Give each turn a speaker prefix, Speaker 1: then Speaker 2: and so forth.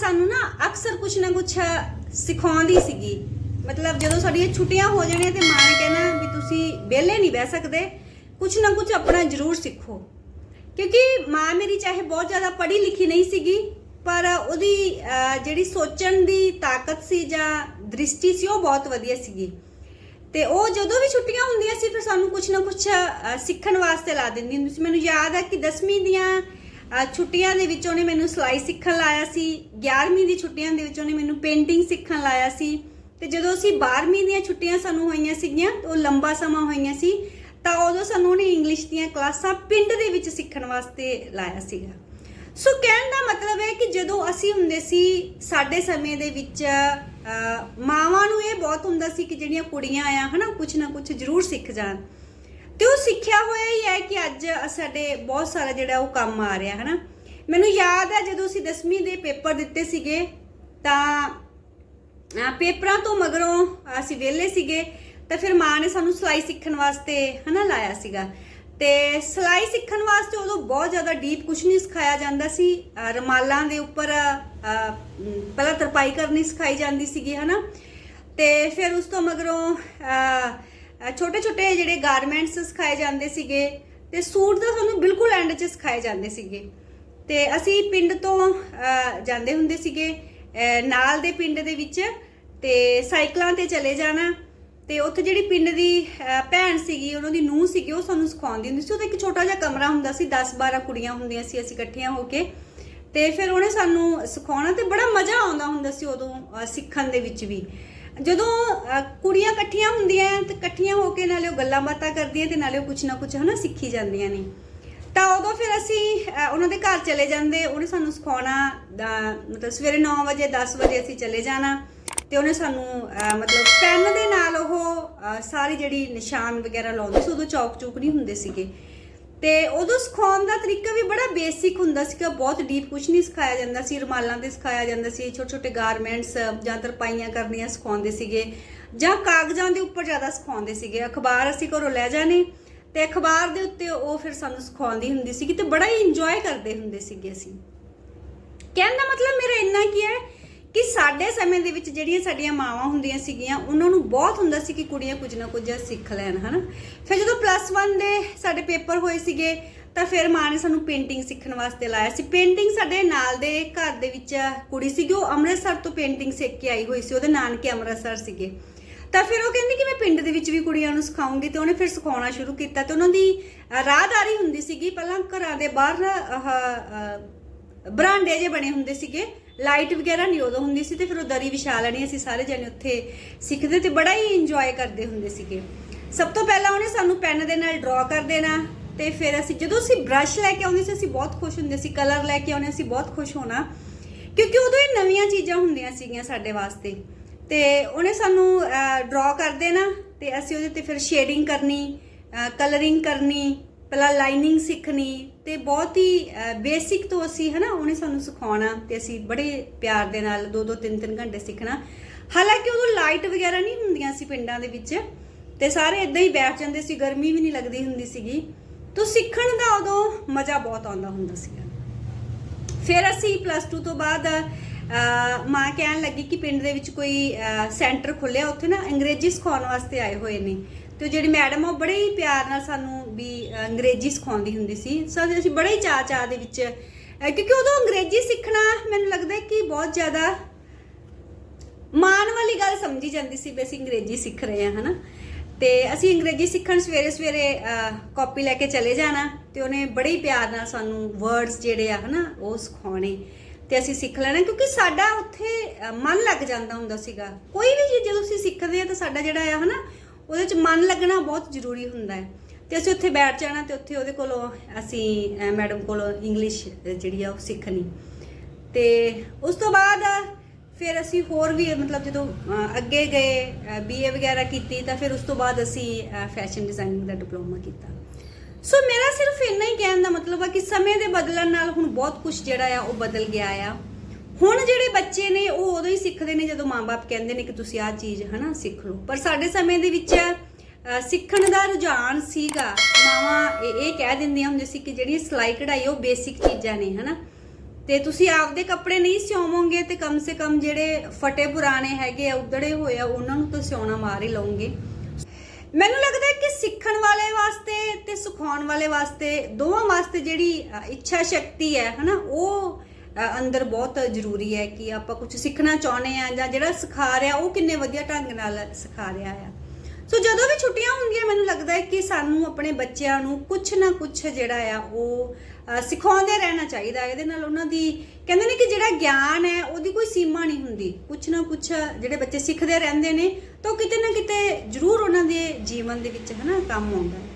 Speaker 1: ਸਾਨੂੰ ਨਾ ਅਕਸਰ ਕੁਛ ਨਾ ਕੁਛ ਸਿਖਾਉਂਦੀ ਸੀਗੀ। ਮਤਲਬ ਜਦੋਂ ਸਾਡੀਆਂ ਛੁੱਟੀਆਂ ਹੋ ਜਾਣੀਆਂ ਤੇ ਮਾਂ ਨੇ ਕਹਿਣਾ ਵੀ ਤੁਸੀਂ ਵਿਹਲੇ ਨਹੀਂ ਬਹਿ ਸਕਦੇ, ਕੁਛ ਨਾ ਕੁਛ ਆਪਣਾ ਜ਼ਰੂਰ ਸਿੱਖੋ। ਕਿਉਂਕਿ ਮਾਂ ਮੇਰੀ ਚਾਹੇ ਬਹੁਤ ਜ਼ਿਆਦਾ ਪੜ੍ਹੀ ਲਿਖੀ ਨਹੀਂ ਸੀਗੀ, ਪਰ ਉਹਦੀ ਜਿਹੜੀ ਸੋਚਣ ਦੀ ਤਾਕਤ ਸੀ ਜਾਂ ਦ੍ਰਿਸ਼ਟੀ ਸੀ ਉਹ ਬਹੁਤ ਵਧੀਆ ਸੀਗੀ। ਤੇ ਉਹ ਜਦੋਂ ਵੀ ਛੁੱਟੀਆਂ ਹੁੰਦੀਆਂ ਸੀ, ਫਿਰ ਸਾਨੂੰ ਕੁਛ ਨਾ ਕੁਛ ਸਿੱਖਣ ਵਾਸਤੇ ਲਾ ਦਿੰਦੀ ਹੁੰਦੀ ਸੀ। ਮੈਨੂੰ ਯਾਦ ਹੈ ਕਿ 10ਵੀਂ ਦੀਆਂ ਛੁੱਟੀਆਂ ਦੇ ਵਿੱਚ ਉਹਨੇ ਮੈਨੂੰ ਸਿਲਾਈ ਸਿੱਖਣ ਲਾਇਆ ਸੀ। 11ਵੀਂ ਦੀ ਛੁੱਟੀਆਂ ਦੇ ਵਿੱਚ ਉਹਨੇ ਮੈਨੂੰ ਪੇਂਟਿੰਗ ਸਿੱਖਣ ਲਾਇਆ ਸੀ। ਤੇ ਜਦੋਂ ਅਸੀਂ 12ਵੀਂ ਦੀਆਂ ਛੁੱਟੀਆਂ ਸਾਨੂੰ ਹੋਈਆਂ ਸੀਗੀਆਂ, ਤੇ ਉਹ ਲੰਬਾ ਸਮਾਂ ਹੋਈਆਂ ਸੀ, ਤਾਂ ਉਦੋਂ ਸਾਨੂੰ ਉਹਨੇ ਇੰਗਲਿਸ਼ ਦੀਆਂ ਕਲਾਸਾਂ ਪਿੰਡ ਦੇ ਵਿੱਚ ਸਿੱਖਣ ਵਾਸਤੇ ਲਾਇਆ ਸੀਗਾ। ਸੋ ਕਹਿਣ ਦਾ ਮਤਲਬ ਹੈ ਕਿ ਜਦੋਂ ਅਸੀਂ ਹੁੰਦੇ ਸੀ, ਸਾਡੇ ਸਮੇਂ ਦੇ ਵਿੱਚ ਮਾਵਾਂ ਨੂੰ ਇਹ ਬਹੁਤ ਹੁੰਦਾ ਸੀ ਕਿ ਜਿਹੜੀਆਂ ਕੁੜੀਆਂ ਆ, ਹਨਾ ਕੁਝ ਨਾ ਕੁਝ ਜ਼ਰੂਰ ਸਿੱਖ ਜਾਣ। ਤੇ ਉਹ ਸਿੱਖਿਆ ਹੋਇਆ ਹੀ ਹੈ ਕਿ ਅੱਜ ਸਾਡੇ ਬਹੁਤ ਸਾਰਾ ਜਿਹੜਾ ਉਹ ਕੰਮ ਆ ਰਿਹਾ, ਹਨਾ? ਮੈਨੂੰ ਯਾਦ ਹੈ ਜਦੋਂ ਅਸੀਂ 10ਵੀਂ ਦੇ ਪੇਪਰ ਦਿੱਤੇ ਸੀਗੇ, ਤਾਂ ਪੇਪਰਾਂ ਤੋਂ ਮਗਰੋਂ ਅਸੀਂ ਵਿਹਲੇ ਸੀਗੇ, ਤਾਂ ਫਿਰ ਮਾਂ ਨੇ ਸਾਨੂੰ ਸਿਲਾਈ ਸਿੱਖਣ ਵਾਸਤੇ, ਹਨਾ, ਲਾਇਆ ਸੀਗਾ। ਤੇ ਸਿਲਾਈ ਸਿੱਖਣ ਵਾਸਤੇ ਉਦੋਂ ਬਹੁਤ ਜ਼ਿਆਦਾ ਡੀਪ ਕੁਝ ਨਹੀਂ ਸਿਖਾਇਆ ਜਾਂਦਾ ਸੀ। ਅਹ, ਰੁਮਾਲਾਂ ਦੇ ਉੱਪਰ ਪਹਿਲਾਂ ਤਰਪਾਈ ਕਰਨੀ ਸਿਖਾਈ ਜਾਂਦੀ ਸੀਗੀ, ਹਨਾ? ਤੇ ਫਿਰ ਉਸ ਤੋਂ ਮਗਰੋਂ ਛੋਟੇ ਛੋਟੇ ਜਿਹੜੇ ਗਾਰਮੈਂਟਸ ਸਿਖਾਏ ਜਾਂਦੇ ਸੀਗੇ ਤੇ ਸੂਟ ਤਾਂ ਸਾਨੂੰ ਬਿਲਕੁਲ ਐਂਡ 'ਚ ਸਿਖਾਏ ਜਾਂਦੇ ਸੀਗੇ। ਤੇ ਅਸੀਂ ਪਿੰਡ ਤੋਂ ਜਾਂਦੇ ਹੁੰਦੇ ਸੀਗੇ ਨਾਲ ਦੇ ਪਿੰਡ ਦੇ ਵਿੱਚ ਤੇ ਸਾਈਕਲਾਂ ਤੇ ਚਲੇ ਜਾਣਾ ਤੇ ਉੱਥੇ ਜਿਹੜੀ ਪਿੰਡ ਦੀ ਭੈਣ ਸੀਗੀ, ਉਹਨਾਂ ਦੀ ਨੂੰਹ ਸੀਗੀ, ਉਹ ਸਾਨੂੰ ਸਿਖਾਉਂਦੀ ਹੁੰਦੀ ਸੀ। ਉਹਦਾ ਇੱਕ ਛੋਟਾ ਜਿਹਾ ਕਮਰਾ ਹੁੰਦਾ ਸੀ 10 12 ਕੁੜੀਆਂ ਹੁੰਦੀਆਂ ਸੀ ਅਸੀਂ ਇਕੱਠੀਆਂ ਹੋ ਕੇ। ਤੇ ਫਿਰ ਉਹਨੇ ਸਾਨੂੰ ਸਿਖਾਉਣਾ ਤੇ ਬੜਾ ਮਜ਼ਾ ਆਉਂਦਾ ਹੁੰਦਾ ਸੀ ਉਦੋਂ ਸਿੱਖਣ ਦੇ ਵਿੱਚ ਵੀ। ਜਦੋਂ ਅਹ, ਕੁੜੀਆਂ ਇਕੱਠੀਆਂ ਹੁੰਦੀਆਂ ਤੇ ਇਕੱਠੀਆਂ ਹੋ ਕੇ ਨਾਲੇ ਉਹ ਗੱਲਾਂ ਬਾਤਾਂ ਕਰਦੀਆਂ ਤੇ ਨਾਲੇ ਉਹ ਕੁਛ ਨਾ ਕੁਝ ਹਨਾ ਸਿੱਖੀ ਜਾਂਦੀਆਂ ਨੇ। ਤਾਂ ਉਦੋਂ ਫਿਰ ਅਸੀਂ ਅਹ, ਉਹਨਾਂ ਦੇ ਘਰ ਚਲੇ ਜਾਂਦੇ ਉਹਨੇ ਸਾਨੂੰ ਸਿਖਾਉਣਾ ਦਾ- ਮਤਲਬ ਸਵੇਰੇ 9 ਵਜੇ 10 ਵਜੇ ਅਸੀਂ ਚਲੇ ਜਾਣਾ ਤੇ ਉਹਨੇ ਸਾਨੂੰ ਅਹ, ਮਤਲਬ ਪੈਨ ਦੇ ਨਾਲ ਉਹ ਅਹ, ਸਾਰੀ ਜਿਹੜੀ ਨਿਸ਼ਾਨ ਵਗੈਰਾ ਲਾਉਂਦੇ ਸੀ ਉਦੋਂ ਚੌਕ ਚੂਕ ਨਹੀਂ ਹੁੰਦੇ ਸੀਗੇ। ਤੇ ਉਦੋਂ ਸਿਖਾਉਣ ਦਾ ਤਰੀਕਾ ਵੀ ਬੜਾ ਬੇਸਿਕ ਹੁੰਦਾ ਸੀਗਾ ਬਹੁਤ ਡੀਪ ਕੁਝ ਨਹੀਂ ਸਿਖਾਇਆ ਜਾਂਦਾ ਸੀ, ਰੁਮਾਲਾਂ ਤੇ ਸਿਖਾਇਆ ਜਾਂਦਾ ਸੀ ਛੋਟੇ ਛੋਟੇ ਗਾਰਮੈਂਟਸ ਜਾਂ ਤਰਪਾਈਆਂ ਕਰਨੀਆਂ ਸਿਖਾਉਂਦੇ ਸੀਗੇ ਜਾਂ ਕਾਗਜ਼ਾਂ ਦੇ ਉੱਪਰ ਜ਼ਿਆਦਾ ਸਿਖਾਉਂਦੇ ਸੀਗੇ। ਅਖਬਾਰ ਅਸੀਂ ਘਰੋਂ ਲੈ ਜਾਣੇ ਤੇ ਅਖਬਾਰ ਦੇ ਉੱਤੇ ਉਹ ਫਿਰ ਸਾਨੂੰ ਸਿਖਾਉਂਦੀ ਹੁੰਦੀ ਸੀਗੀ ਤੇ ਬੜਾ ਹੀ ਇੰਜੋਏ ਕਰਦੇ ਹੁੰਦੇ ਸੀਗੇ ਅਸੀਂ। ਕਹਿਣ ਦਾ ਮਤਲਬ ਮੇਰਾ ਇੰਨਾ ਕੀ ਹੈ ਕਿ ਸਾਡੇ ਸਮੇਂ ਦੇ ਵਿੱਚ ਜਿਹੜੀਆਂ ਸਾਡੀਆਂ ਮਾਵਾਂ ਹੁੰਦੀਆਂ ਸੀਗੀਆਂ, ਉਹਨਾਂ ਨੂੰ ਬਹੁਤ ਹੁੰਦਾ ਸੀ ਕਿ ਕੁੜੀਆਂ ਕੁਝ ਨਾ ਕੁਝ ਸਿੱਖ ਲੈਣ, ਹਨਾ? ਫਿਰ ਜਦੋਂ ਪਲੱਸ 1 ਦੇ ਸਾਡੇ ਪੇਪਰ ਹੋਏ ਸੀਗੇ, ਤਾਂ ਫਿਰ ਮਾਂ ਨੇ ਸਾਨੂੰ ਪੇਂਟਿੰਗ ਸਿੱਖਣ ਵਾਸਤੇ ਲਾਇਆ ਸੀ। ਪੇਂਟਿੰਗ ਸਾਡੇ ਨਾਲ ਦੇ ਘਰ ਦੇ ਵਿੱਚ ਕੁੜੀ ਸੀਗੀ, ਉਹ ਅੰਮ੍ਰਿਤਸਰ ਤੋਂ ਪੇਂਟਿੰਗ ਸਿੱਖ ਕੇ ਆਈ ਹੋਈ ਸੀ, ਉਹਦੇ ਨਾਨਕੇ ਅੰਮ੍ਰਿਤਸਰ ਸੀਗੇ। ਤਾਂ ਫਿਰ ਉਹ ਕਹਿੰਦੀ ਕਿ ਮੈਂ ਪਿੰਡ ਦੇ ਵਿੱਚ ਵੀ ਕੁੜੀਆਂ ਨੂੰ ਸਿਖਾਉਂਗੀ, ਤੇ ਉਹਨੇ ਫਿਰ ਸਿਖਾਉਣਾ ਸ਼ੁਰੂ ਕੀਤਾ। ਤੇ ਉਹਨਾਂ ਦੀ ਰਾਹਦਾਰੀ ਹੁੰਦੀ ਸੀਗੀ, ਪਹਿਲਾਂ ਘਰਾਂ ਦੇ ਬਾਹਰ ਆਹ ਬਰਾਂਡੇ ਜੇ ਬਣੇ ਹੁੰਦੇ ਸੀਗੇ ਲਾਈਟ ਵਗੈਰਾ ਨਹੀਂ ਉਦੋਂ ਹੁੰਦੀ ਸੀ ਤੇ ਫਿਰ ਉਹ ਦਰੀ ਵਿਛਾ ਲੈਣੀ ਅਸੀਂ ਸਾਰੇ ਜਣੇ ਉੱਥੇ ਸਿੱਖਦੇ ਤੇ ਬੜਾ ਹੀ ਇੰਜੋਏ ਕਰਦੇ ਹੁੰਦੇ ਸੀਗੇ। ਸਭ ਤੋਂ ਪਹਿਲਾਂ ਉਹਨੇ ਸਾਨੂੰ ਪੈਨ ਦੇ ਨਾਲ ਡਰਾ ਕਰ ਦੇਣਾ ਤੇ ਫਿਰ ਅਸੀਂ ਜਦੋਂ ਅਸੀਂ ਬ੍ਰਸ਼ ਲੈ ਕੇ ਆਉਂਦੇ ਸੀ, ਅਸੀਂ ਬਹੁਤ ਖੁਸ਼ ਹੁੰਦੇ ਸੀ ਕਲਰ ਲੈ ਕੇ ਆਉਂਦੇ ਸੀ ਬਹੁਤ ਖੁਸ਼ ਹੋਣਾ। ਕਿਉਂਕਿ ਉਦੋਂ ਇਹ ਨਵੀਆਂ ਚੀਜ਼ਾਂ ਹੁੰਦੀਆਂ ਸੀਗੀਆਂ ਸਾਡੇ ਵਾਸਤੇ। ਤੇ ਉਹਨੇ ਸਾਨੂੰ ਡਰਾ ਕਰ ਦੇਣਾ ਤੇ ਅਸੀਂ ਉਹਦੇ ਤੇ ਫਿਰ ਸ਼ੇਡਿੰਗ ਕਰਨੀ ਕਲਰਿੰਗ ਕਰਨੀ ਪਹਿਲਾਂ ਲਾਈਨਿੰਗ ਸਿੱਖਣੀ ਤੇ ਬਹੁਤ ਹੀ ਬੇਸਿਕ ਤੋਂ ਅਸੀਂ ਹਨਾ ਉਹਨੇ ਸਾਨੂੰ ਸਿਖਾਉਣਾ ਤੇ ਅਸੀਂ ਬੜੇ ਪਿਆਰ ਦੇ ਨਾਲ 2-2 3-3 ਘੰਟੇ ਸਿੱਖਣਾ। ਹਾਲਾਂਕਿ ਉਦੋਂ ਲਾਈਟ ਵਗੈਰਾ ਨਹੀਂ ਹੁੰਦੀਆਂ ਸੀ ਪਿੰਡਾਂ ਦੇ ਵਿੱਚ ਤੇ ਸਾਰੇ ਇਦਾਂ ਹੀ ਬੈਠ ਜਾਂਦੇ ਸੀ, ਗਰਮੀ ਵੀ ਨਹੀਂ ਲੱਗਦੀ ਹੁੰਦੀ ਸੀਗੀ। ਤੋਂ ਸਿੱਖਣ ਦਾ ਉਦੋਂ ਮਜ਼ਾ ਬਹੁਤ ਆਉਂਦਾ ਹੁੰਦਾ ਸੀਗਾ। ਫਿਰ ਅਸੀਂ ਪਲੱਸ 2 ਤੋਂ ਬਾਅਦ ਮਾਂ ਕਹਿਣ ਲੱਗੀ ਕਿ ਪਿੰਡ ਦੇ ਵਿੱਚ ਕੋਈ ਸੈਂਟਰ ਖੁੱਲਿਆ, ਉੱਥੇ ਨਾ ਅੰਗਰੇਜ਼ੀ ਸਿਖਾਉਣ ਵਾਸਤੇ ਆਏ ਹੋਏ ਨੇ। ਤੇ ਉਹ ਜਿਹੜੀ ਮੈਡਮ ਆ, ਉਹ ਬੜੇ ਹੀ ਪਿਆਰ ਨਾਲ ਸਾਨੂੰ ਵੀ ਅੰਗਰੇਜ਼ੀ ਸਿਖਾਉਂਦੀ ਹੁੰਦੀ ਸੀ। ਸੋ ਅਸੀਂ ਬੜੇ ਹੀ ਚਾਅ ਚਾਅ ਦੇ ਵਿੱਚ ਕਿਉਂਕਿ ਉਦੋਂ ਅੰਗਰੇਜ਼ੀ ਸਿੱਖਣਾ ਮੈਨੂੰ ਲੱਗਦਾ ਕਿ ਬਹੁਤ ਜ਼ਿਆਦਾ ਮਾਣ ਵਾਲੀ ਗੱਲ ਸਮਝੀ ਜਾਂਦੀ ਸੀ ਵੀ ਅਸੀਂ ਅੰਗਰੇਜ਼ੀ ਸਿੱਖ ਰਹੇ ਹਾਂ, ਹਨਾ? ਤੇ ਅਸੀਂ ਅੰਗਰੇਜ਼ੀ ਸਿੱਖਣ ਸਵੇਰੇ ਸਵੇਰੇ ਕਾਪੀ ਲੈ ਕੇ ਚਲੇ ਜਾਣਾ ਤੇ ਉਹਨੇ ਬੜੇ ਹੀ ਪਿਆਰ ਨਾਲ ਸਾਨੂੰ ਵਰਡਸ ਜਿਹੜੇ ਆ, ਹਨਾ, ਉਹ ਸਿਖਾਉਣੇ ਤੇ ਅਸੀਂ ਸਿੱਖ ਲੈਣਾ ਕਿਉਂਕਿ ਸਾਡਾ ਉੱਥੇ ਮਨ ਲੱਗ ਜਾਂਦਾ ਹੁੰਦਾ ਸੀਗਾ। ਕੋਈ ਵੀ ਚੀਜ਼ ਜਦੋਂ ਅਸੀਂ ਸਿੱਖਦੇ ਆ ਤਾਂ ਸਾਡਾ ਜਿਹੜਾ ਆ, ਹਨਾ ਉਹਦੇ ਚ ਮਨ ਲੱਗਣਾ ਬਹੁਤ ਜ਼ਰੂਰੀ ਹੁੰਦਾ ਹੈ। ਤੇ ਅਸੀਂ ਉੱਥੇ ਬੈਠ ਜਾਣਾ ਤੇ ਉੱਥੇ ਉਹਦੇ ਕੋਲੋਂ ਅਸੀਂ ਮੈਡਮ ਕੋਲੋਂ ਇੰਗਲਿਸ਼ ਜਿਹੜੀ ਆ ਉਹ ਸਿੱਖਣੀ। ਤੇ ਉਸ ਤੋਂ ਬਾਅਦ ਫਿਰ ਅਸੀਂ ਹੋਰ ਵੀ ਮਤਲਬ ਜਦੋਂ ਅੱਗੇ ਗਏ ਬੀਏ ਵਗੈਰਾ ਕੀਤੀ ਤਾਂ ਫਿਰ ਉਸ ਤੋਂ ਬਾਅਦ ਅਸੀਂ ਫੈਸ਼ਨ ਡਿਜ਼ਾਈਨਿੰਗ ਦਾ ਡਿਪਲੋਮਾ ਕੀਤਾ। ਸੋ ਮੇਰਾ ਸਿਰਫ ਇੰਨਾ ਹੀ ਕਹਿਣ ਦਾ ਮਤਲਬ ਆ ਕਿ ਸਮੇਂ ਦੇ ਬਦਲਣ ਨਾਲ ਹੁਣ ਬਹੁਤ ਕੁਝ ਜਿਹੜਾ ਆ ਉਹ ਬਦਲ ਗਿਆ ਆ। ਹੁਣ ਜਿਹੜੇ ਬੱਚੇ ਨੇ ਸਿੱਖਦੇ ਨੇ ਜਦੋਂ ਮਾਪੇ ਕਹਿੰਦੇ ਨੇ ਕਿ ਤੁਸੀਂ ਆਹ ਚੀਜ਼ ਹਨਾ ਸਿੱਖ ਲਓ। ਪਰ ਸਾਡੇ ਸਮੇਂ ਦੇ ਵਿੱਚ ਸਿੱਖਣ ਦਾ ਰੁਝਾਨ ਸੀਗਾ। ਮਾਵਾਂ ਇਹ ਕਹਿ ਦਿੰਦੀਆਂ ਹੁੰਦੀਆਂ ਸੀ ਕਿ ਜਿਹੜੀ ਸਿਲਾਈ ਕਢਾਈ ਉਹ ਬੇਸਿਕ ਚੀਜ਼ਾਂ ਨੇ ਹਨਾ। ਤੇ ਤੁਸੀਂ ਆਪਦੇ ਕੱਪੜੇ ਨਹੀਂ ਸਿਉਵੋਗੇ ਤੇ ਕਮ ਸੇ ਕਮ ਜਿਹੜੇ ਫਟੇ ਪੁਰਾਣੇ ਹੈਗੇ ਆ, ਉਧੜੇ ਹੋਏ ਆ, ਉਹਨਾਂ ਨੂੰ ਤਾਂ ਸਿਉਣਾ ਮਾਰ ਹੀ ਲਓਗੇ। ਮੈਨੂੰ ਲੱਗਦਾ ਹੈ ਕਿ ਸਿੱਖਣ ਵਾਲੇ ਵਾਸਤੇ ਤੇ ਸਿਖਾਉਣ ਵਾਲੇ ਵਾਸਤੇ, ਦੋਵਾਂ ਵਾਸਤੇ ਜਿਹੜੀ ਇੱਛਾ ਸ਼ਕਤੀ ਹੈ ਹਨਾ, ਉਹ ਅੰਦਰ ਬਹੁਤ ਜ਼ਰੂਰੀ ਹੈ ਕਿ ਆਪਾਂ ਕੁਝ ਸਿੱਖਣਾ ਚਾਹੁੰਦੇ ਆ ਜਾਂ ਜਿਹੜਾ ਸਿਖਾ ਰਿਹਾ, ਉਹ ਕਿੰਨੇ ਵਧੀਆ ਢੰਗ ਨਾਲ ਸਿਖਾ ਰਿਹਾ ਆ। ਸੋ ਜਦੋਂ ਵੀ ਛੁੱਟੀਆਂ ਹੁੰਦੀਆਂ, ਮੈਨੂੰ ਲੱਗਦਾ ਹੈ ਕਿ ਸਾਨੂੰ ਆਪਣੇ ਬੱਚਿਆਂ ਨੂੰ ਕੁਝ ਨਾ ਕੁਝ ਜਿਹੜਾ ਆ, ਉਹ ਸਿਖਾਉਂਦੇ ਰਹਿਣਾ ਚਾਹੀਦਾ ਇਹਦੇ ਨਾਲ ਉਹਨਾਂ ਦੀ, ਕਹਿੰਦੇ ਨੇ ਕਿ ਜਿਹੜਾ ਗਿਆਨ ਹੈ, ਉਹਦੀ ਕੋਈ ਸੀਮਾ ਨਹੀਂ ਹੁੰਦੀ। ਕੁਝ ਨਾ ਕੁਝ ਜਿਹੜੇ ਬੱਚੇ ਸਿੱਖਦੇ ਰਹਿੰਦੇ ਨੇ, ਤਾਂ ਉਹ ਕਿਤੇ ਨਾ ਕਿਤੇ ਜ਼ਰੂਰ ਉਹਨਾਂ ਦੇ ਜੀਵਨ ਦੇ ਵਿੱਚ ਹਨਾ, ਕੰਮ ਆਉਂਦਾ